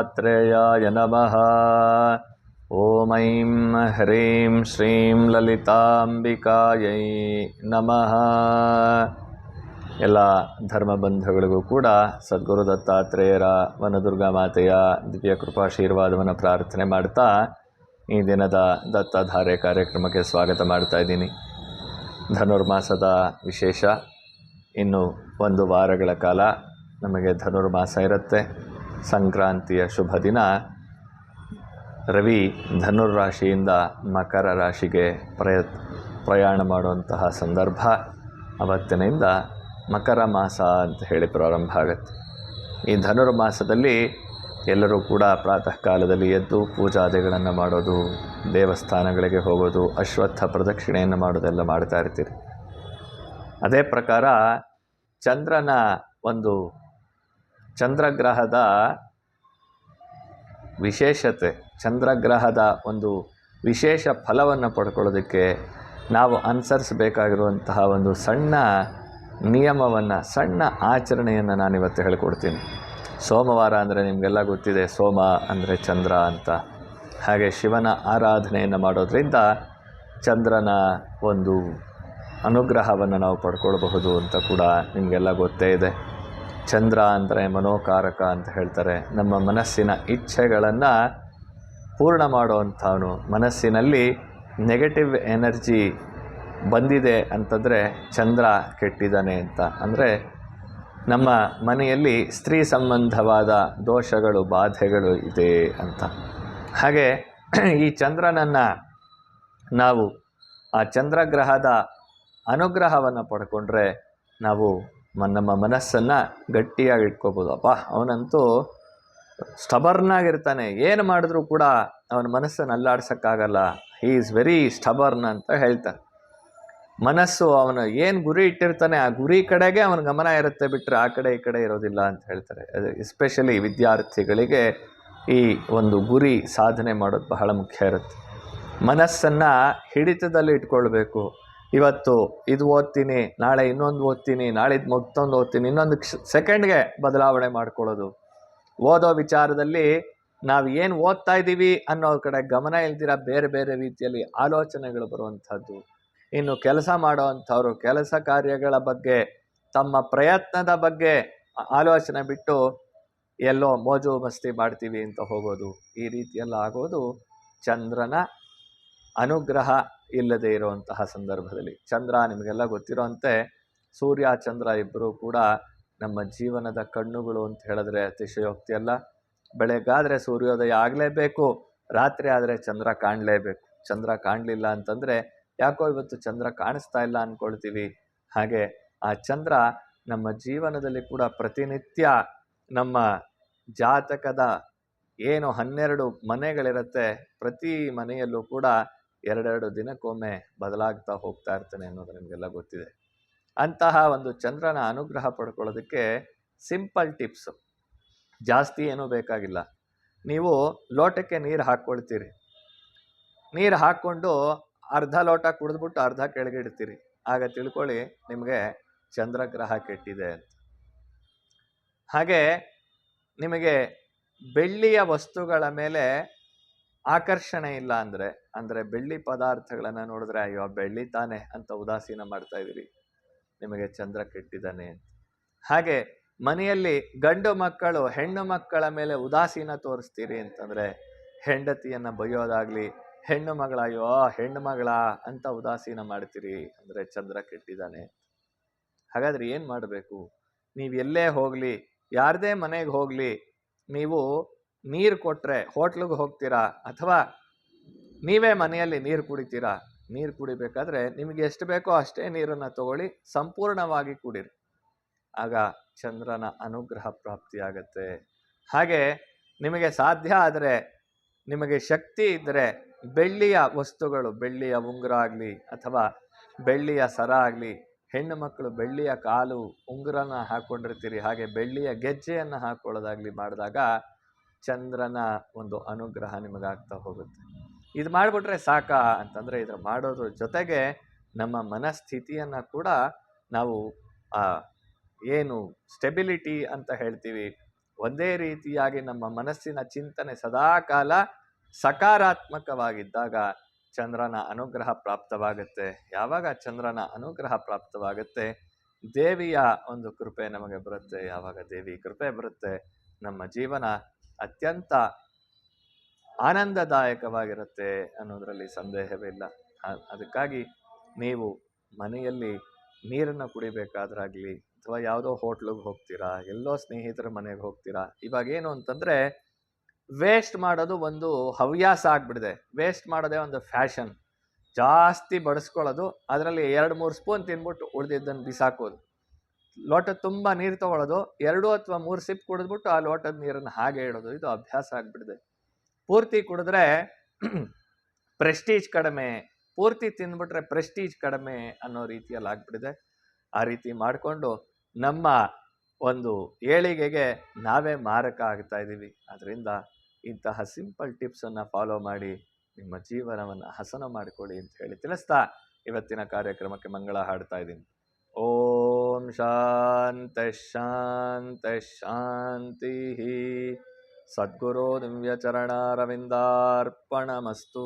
दत्तात्रेयाय नमः ॐ ऐं ह्रीं श्रीं ಲಲಿತಾಂಬಿಕಾಯೈ ನಮಃ ಎಲ್ಲ ಧರ್ಮ ಬಂಧುಗಳಿಗೂ ಕೂಡ ಸದ್ಗುರು ದತ್ತಾತ್ರೇಯರ ವನದುರ್ಗಾ ಮಾತೆಯ ದಿವ್ಯ ಕೃಪಾಶೀರ್ವಾದವನ್ನು ಪ್ರಾರ್ಥನೆ ಮಾಡ್ತಾ ಈ ದಿನದ ದತ್ತಧಾರೆ ಕಾರ್ಯಕ್ರಮಕ್ಕೆ ಸ್ವಾಗತ ಮಾಡ್ತಾ ಇದ್ದೀನಿ ಧನುರ್ಮಾಸದ ವಿಶೇಷ ಇನ್ನು ಒಂದು ವಾರಗಳ ಕಾಲ ನಮಗೆ ಧನುರ್ಮಾಸ ಇರುತ್ತೆ ಸಂಕ್ರಾಂತಿಯ ಶುಭ ದಿನ. ರವಿ ಧನುರ್ರಾಶಿಯಿಂದ ಮಕರ ರಾಶಿಗೆ ಪ್ರಯ ಪ್ರಯಾಣ ಮಾಡುವಂತಹ ಸಂದರ್ಭ ಅವತ್ತಿನಿಂದ ಮಕರ ಮಾಸ ಅಂತ ಹೇಳಿ ಪ್ರಾರಂಭ ಆಗುತ್ತೆ. ಈ ಧನುರ್ಮಾಸದಲ್ಲಿ ಎಲ್ಲರೂ ಕೂಡ ಪ್ರಾತಃ ಕಾಲದಲ್ಲಿ ಎದ್ದು ಪೂಜಾದಿಗಳನ್ನು ಮಾಡೋದು, ದೇವಸ್ಥಾನಗಳಿಗೆ ಹೋಗೋದು, ಅಶ್ವತ್ಥ ಪ್ರದಕ್ಷಿಣೆಯನ್ನು ಮಾಡೋದೆಲ್ಲ ಮಾಡ್ತಾ ಇರ್ತೀರಿ. ಅದೇ ಪ್ರಕಾರ ಚಂದ್ರನ ಒಂದು ಚಂದ್ರಗ್ರಹದ ವಿಶೇಷತೆ, ಚಂದ್ರಗ್ರಹದ ಒಂದು ವಿಶೇಷ ಫಲವನ್ನು ಪಡ್ಕೊಳ್ಳೋದಕ್ಕೆ ನಾವು ಅನುಸರಿಸಬೇಕಾಗಿರುವಂತಹ ಒಂದು ಸಣ್ಣ ನಿಯಮವನ್ನು, ಸಣ್ಣ ಆಚರಣೆಯನ್ನು ನಾನಿವತ್ತು ಹೇಳ್ಕೊಡ್ತೀನಿ. ಸೋಮವಾರ ಅಂದರೆ ನಿಮಗೆಲ್ಲ ಗೊತ್ತಿದೆ, ಸೋಮ ಅಂದರೆ ಚಂದ್ರ ಅಂತ. ಹಾಗೆ ಶಿವನ ಆರಾಧನೆಯನ್ನು ಮಾಡೋದರಿಂದ ಚಂದ್ರನ ಒಂದು ಅನುಗ್ರಹವನ್ನು ನಾವು ಪಡ್ಕೊಳ್ಬಹುದು ಅಂತ ಕೂಡ ನಿಮಗೆಲ್ಲ ಗೊತ್ತೇ ಇದೆ. ಚಂದ್ರ ಅಂದರೆ ಮನೋಕಾರಕ ಅಂತ ಹೇಳ್ತಾರೆ. ನಮ್ಮ ಮನಸ್ಸಿನ ಇಚ್ಛೆಗಳನ್ನು ಪೂರ್ಣ ಮಾಡುವಂಥವನು. ಮನಸ್ಸಿನಲ್ಲಿ ನೆಗೆಟಿವ್ ಎನರ್ಜಿ ಬಂದಿದೆ ಅಂತಂದರೆ ಚಂದ್ರ ಕೆಟ್ಟಿದ್ದಾನೆ ಅಂತ. ಅಂದರೆ ನಮ್ಮ ಮನೆಯಲ್ಲಿ ಸ್ತ್ರೀ ಸಂಬಂಧವಾದ ದೋಷಗಳು, ಬಾಧೆಗಳು ಇದೆ ಅಂತ. ಹಾಗೆ ಈ ಚಂದ್ರನನ್ನು ನಾವು ಆ ಚಂದ್ರಗ್ರಹದ ಅನುಗ್ರಹವನ್ನು ಪಡ್ಕೊಂಡ್ರೆ ನಾವು ನಮ್ಮ ಮನಸ್ಸನ್ನು ಗಟ್ಟಿಯಾಗಿ ಇಟ್ಕೋಬೋದು. ಅಪ್ಪ ಅವನಂತೂ ಸ್ಟಬರ್ನಾಗಿರ್ತಾನೆ. ಏನು ಮಾಡಿದ್ರೂ ಕೂಡ ಅವನ ಮನಸ್ಸನ್ನು ಅಲ್ಲಾಡ್ಸೋಕ್ಕಾಗಲ್ಲ. ಹೀ ಈಸ್ ವೆರಿ ಸ್ಟಬರ್ನ್ ಅಂತ ಹೇಳ್ತಾರೆ ಮನಸ್ಸು ಅವನು ಏನು ಗುರಿ ಇಟ್ಟಿರ್ತಾನೆ, ಆ ಗುರಿ ಕಡೆಗೆ ಅವನ ಗಮನ ಇರುತ್ತೆ ಬಿಟ್ಟರೆ ಆ ಕಡೆ ಈ ಕಡೆ ಇರೋದಿಲ್ಲ ಅಂತ ಹೇಳ್ತಾರೆ. ಅದು ಎಸ್ಪೆಷಲಿ ವಿದ್ಯಾರ್ಥಿಗಳಿಗೆ ಈ ಒಂದು ಗುರಿ ಸಾಧನೆ ಮಾಡೋದು ಬಹಳ ಮುಖ್ಯ ಇರುತ್ತೆ. ಮನಸ್ಸನ್ನು ಹಿಡಿತದಲ್ಲಿ ಇಟ್ಕೊಳ್ಬೇಕು. ಇವತ್ತು ಇದು ಓದ್ತೀನಿ, ನಾಳೆ ಇನ್ನೊಂದು ಓದ್ತೀನಿ, ನಾಳಿದ್ದು ಮತ್ತೊಂದು ಓದ್ತೀನಿ, ಇನ್ನೊಂದು ಕ್ಷ ಸೆಕೆಂಡ್ಗೆ ಬದಲಾವಣೆ ಮಾಡ್ಕೊಳ್ಳೋದು. ಓದೋ ವಿಚಾರದಲ್ಲಿ ನಾವು ಏನು ಓದ್ತಾ ಇದ್ದೀವಿ ಅನ್ನೋ ಕಡೆ ಗಮನ ಇಲ್ದಿರ ಬೇರೆ ಬೇರೆ ರೀತಿಯಲ್ಲಿ ಆಲೋಚನೆಗಳು ಬರುವಂಥದ್ದು. ಇನ್ನು ಕೆಲಸ ಮಾಡುವಂಥವ್ರು, ಕೆಲಸ ಕಾರ್ಯಗಳ ಬಗ್ಗೆ, ತಮ್ಮ ಪ್ರಯತ್ನದ ಬಗ್ಗೆ ಆಲೋಚನೆ ಬಿಟ್ಟು ಎಲ್ಲೋ ಮೋಜು ಮಸ್ತಿ ಮಾಡ್ತೀವಿ ಅಂತ ಹೋಗೋದು. ಈ ರೀತಿಯೆಲ್ಲ ಆಗೋದು ಚಂದ್ರನ ಅನುಗ್ರಹ ಇಲ್ಲದೆ ಇರುವಂತಹ ಸಂದರ್ಭದಲ್ಲಿ. ಚಂದ್ರ ನಿಮಗೆಲ್ಲ ಗೊತ್ತಿರೋಂತೆ ಸೂರ್ಯ, ಚಂದ್ರ ಇಬ್ಬರು ಕೂಡ ನಮ್ಮ ಜೀವನದ ಕಣ್ಣುಗಳು ಅಂತ ಹೇಳಿದ್ರೆ ಅತಿಶಯೋಕ್ತಿ ಅಲ್ಲ. ಬೆಳಗಾದರೆ ಸೂರ್ಯೋದಯ ಆಗಲೇಬೇಕು, ರಾತ್ರಿ ಆದರೆ ಚಂದ್ರ ಕಾಣಲೇಬೇಕು. ಚಂದ್ರ ಕಾಣಲಿಲ್ಲ ಅಂತಂದರೆ ಯಾಕೋ ಇವತ್ತು ಚಂದ್ರ ಕಾಣಿಸ್ತಾ ಇಲ್ಲ ಅಂದ್ಕೊಳ್ತೀವಿ ಹಾಗೆ ಆ ಚಂದ್ರ ನಮ್ಮ ಜೀವನದಲ್ಲಿ ಕೂಡ ಪ್ರತಿನಿತ್ಯ ನಮ್ಮ ಜಾತಕದ ಏನು ಹನ್ನೆರಡು ಮನೆಗಳಿರುತ್ತೆ, ಪ್ರತಿ ಮನೆಯಲ್ಲೂ ಕೂಡ ಎರಡೆರಡು ದಿನಕ್ಕೊಮ್ಮೆ ಬದಲಾಗ್ತಾ ಹೋಗ್ತಾ ಇರ್ತಾನೆ ಅನ್ನೋದು ನಿಮಗೆಲ್ಲ ಗೊತ್ತಿದೆ. ಅಂತಹ ಒಂದು ಚಂದ್ರನ ಅನುಗ್ರಹ ಪಡ್ಕೊಳ್ಳೋದಕ್ಕೆ ಸಿಂಪಲ್ ಟಿಪ್ಸು. ಜಾಸ್ತಿ ಏನೂ ಬೇಕಾಗಿಲ್ಲ. ನೀವು ಲೋಟಕ್ಕೆ ನೀರು ಹಾಕ್ಕೊಳ್ತೀರಿ. ನೀರು ಹಾಕ್ಕೊಂಡು ಅರ್ಧ ಲೋಟ ಕುಡಿದ್ಬಿಟ್ಟು ಅರ್ಧ ಕೆಳಗೆ ಇಡ್ತೀರಿ. ಆಗ ತಿಳ್ಕೊಳ್ಳಿ ನಿಮಗೆ ಚಂದ್ರಗ್ರಹ ಕೆಟ್ಟಿದೆ ಅಂತ. ಹಾಗೆ ನಿಮಗೆ ಬೆಳ್ಳಿಯ ವಸ್ತುಗಳ ಮೇಲೆ ಆಕರ್ಷಣೆ ಇಲ್ಲ ಅಂದರೆ ಅಂದರೆ ಬೆಳ್ಳಿ ಪದಾರ್ಥಗಳನ್ನು ನೋಡಿದ್ರೆ, ಅಯ್ಯೋ ಬೆಳ್ಳಿ ತಾನೆ ಅಂತ ಉದಾಸೀನ ಮಾಡ್ತಾ ಇದ್ದೀರಿ. ನಿಮಗೆ ಚಂದ್ರ ಕೆಟ್ಟಿದ್ದಾನೆ ಹಾಗೆ ಮನೆಯಲ್ಲಿ ಗಂಡು ಮಕ್ಕಳು, ಹೆಣ್ಣು ಮಕ್ಕಳ ಮೇಲೆ ಉದಾಸೀನ ತೋರಿಸ್ತೀರಿ ಅಂತಂದರೆ, ಹೆಂಡತಿಯನ್ನು ಬೈಯೋದಾಗಲಿ, ಹೆಣ್ಣು ಮಗಳ, ಅಯ್ಯೋ, ಹೆಣ್ಣು ಮಗಳ ಅಂತ ಉದಾಸೀನ ಮಾಡ್ತೀರಿ ಅಂದರೆ ಚಂದ್ರ ಕೆಟ್ಟಿದ್ದಾನೆ ಹಾಗಾದ್ರೆ ಏನು ಮಾಡಬೇಕು? ನೀವು ಎಲ್ಲೇ ಹೋಗಲಿ, ಯಾರದೇ ಮನೆಗೆ ಹೋಗಲಿ, ನೀವು ನೀರು ಕೊಟ್ಟರೆ ಹೋಟ್ಲಿಗೆ ಹೋಗ್ತೀರಾ? ಅಥವಾ ನೀವೇ ಮನೆಯಲ್ಲಿ ನೀರು ಕುಡಿತೀರಾ? ನೀರು ಕುಡಿಬೇಕಾದ್ರೆ ನಿಮಗೆ ಎಷ್ಟು ಬೇಕೋ ಅಷ್ಟೇ ನೀರನ್ನು ತಗೊಳ್ಳಿ, ಸಂಪೂರ್ಣವಾಗಿ ಕುಡಿರಿ. ಆಗ ಚಂದ್ರನ ಅನುಗ್ರಹ ಪ್ರಾಪ್ತಿಯಾಗತ್ತೆ. ಹಾಗೆ ನಿಮಗೆ ಸಾಧ್ಯ ಆದರೆ, ನಿಮಗೆ ಶಕ್ತಿ ಇದ್ದರೆ ಬೆಳ್ಳಿಯ ವಸ್ತುಗಳು, ಬೆಳ್ಳಿಯ ಉಂಗುರ ಆಗಲಿ ಅಥವಾ ಬೆಳ್ಳಿಯ ಸರ ಆಗಲಿ, ಹೆಣ್ಣು ಮಕ್ಕಳು ಬೆಳ್ಳಿಯ ಕಾಲು ಉಂಗುರನ ಹಾಕ್ಕೊಂಡಿರ್ತೀರಿ ಹಾಗೆ ಬೆಳ್ಳಿಯ ಗೆಜ್ಜೆಯನ್ನು ಹಾಕ್ಕೊಳ್ಳೋದಾಗಲಿ ಮಾಡಿದಾಗ ಚಂದ್ರನ ಒಂದು ಅನುಗ್ರಹ ನಿಮಗಾಗ್ತಾ ಹೋಗುತ್ತೆ. ಇದು ಮಾಡಿಬಿಟ್ರೆ ಸಾಕಾ ಅಂತಂದರೆ ಇದರ ಮಾಡೋದ್ರ ಜೊತೆಗೆ ನಮ್ಮ ಮನಸ್ಥಿತಿಯನ್ನು ಕೂಡ ನಾವು ಏನು ಸ್ಟೆಬಿಲಿಟಿ ಅಂತ ಹೇಳ್ತೀವಿ, ಒಂದೇ ರೀತಿಯಾಗಿ ನಮ್ಮ ಮನಸ್ಸಿನ ಚಿಂತನೆ ಸದಾಕಾಲ ಸಕಾರಾತ್ಮಕವಾಗಿದ್ದಾಗ ಚಂದ್ರನ ಅನುಗ್ರಹ ಪ್ರಾಪ್ತವಾಗುತ್ತೆ. ಯಾವಾಗ ಚಂದ್ರನ ಅನುಗ್ರಹ ಪ್ರಾಪ್ತವಾಗುತ್ತೆ? ದೇವಿಯ ಒಂದು ಕೃಪೆ ನಮಗೆ ಬರುತ್ತೆ. ಯಾವಾಗ ದೇವಿ ಕೃಪೆ ಬರುತ್ತೆ? ನಮ್ಮ ಜೀವನ ಅತ್ಯಂತ ಆನಂದದಾಯಕವಾಗಿರುತ್ತೆ ಅನ್ನೋದರಲ್ಲಿ ಸಂದೇಹವೇ ಇಲ್ಲ ಅದಕ್ಕಾಗಿ ನೀವು ಮನೆಯಲ್ಲಿ ನೀರನ್ನು ಕುಡಿಬೇಕಾದ್ರಾಗಲಿ ಅಥವಾ ಯಾವುದೋ ಹೋಟ್ಲಿಗೆ ಹೋಗ್ತೀರಾ, ಎಲ್ಲೋ ಸ್ನೇಹಿತರ ಮನೆಗೆ ಹೋಗ್ತೀರಾ ಇವಾಗ ಏನು ಅಂತಂದ್ರೆ ವೇಸ್ಟ್ ಮಾಡೋದು ಒಂದು ಹವ್ಯಾಸ ಆಗಿಬಿಡಿದೆ. ವೇಸ್ಟ್ ಮಾಡೋದೇ ಒಂದು ಫ್ಯಾಷನ್. ಜಾಸ್ತಿ ಬಡಿಸ್ಕೊಳ್ಳೋದು, ಅದರಲ್ಲಿ ಎರಡು ಮೂರು ಸ್ಪೂನ್ ತಿನ್ಬಿಟ್ಟು ಉಳಿದಿದ್ದನ್ನು ಬಿಸಾಕೋದು. ಲೋಟ ತುಂಬ ನೀರು ತಗೊಳ್ಳೋದು ಎರಡು ಅಥವಾ ಮೂರು ಸಿಪ್ ಕುಡಿದ್ಬಿಟ್ಟು ಆ ಲೋಟದ ನೀರನ್ನು ಹಾಗೆ ಇಡೋದು. ಇದು ಅಭ್ಯಾಸ ಆಗಿಬಿಡಿದೆ ಪೂರ್ತಿ ಕುಡಿದ್ರೆ ಪ್ರೆಸ್ಟೀಜ್ ಕಡಿಮೆ, ಪೂರ್ತಿ ತಿಂದ್ಬಿಟ್ರೆ ಪ್ರೆಸ್ಟೀಜ್ ಕಡಿಮೆ ಅನ್ನೋ ರೀತಿಯಲ್ಲಿ ಆಗಿಬಿಡಿದೆ ಆ ರೀತಿ ಮಾಡಿಕೊಂಡು ನಮ್ಮ ಒಂದು ಏಳಿಗೆಗೆ ನಾವೇ ಮಾರಕ ಆಗ್ತಾ ಇದ್ದೀವಿ ಅದರಿಂದ ಇಂತಹ ಸಿಂಪಲ್ ಟಿಪ್ಸನ್ನು ಫಾಲೋ ಮಾಡಿ, ನಿಮ್ಮ ಜೀವನವನ್ನು ಹಸನ ಮಾಡಿಕೊಳ್ಳಿ ಅಂತ ಹೇಳಿ ತಿಳಿಸ್ತಾ ಇವತ್ತಿನ ಕಾರ್ಯಕ್ರಮಕ್ಕೆ ಮಂಗಳ ಹಾಡ್ತಾ ಇದ್ದೀನಿ. ಓಂ ఓం శాంతి సద్గురో దివ్యచరణారవిందార్పణమస్తు.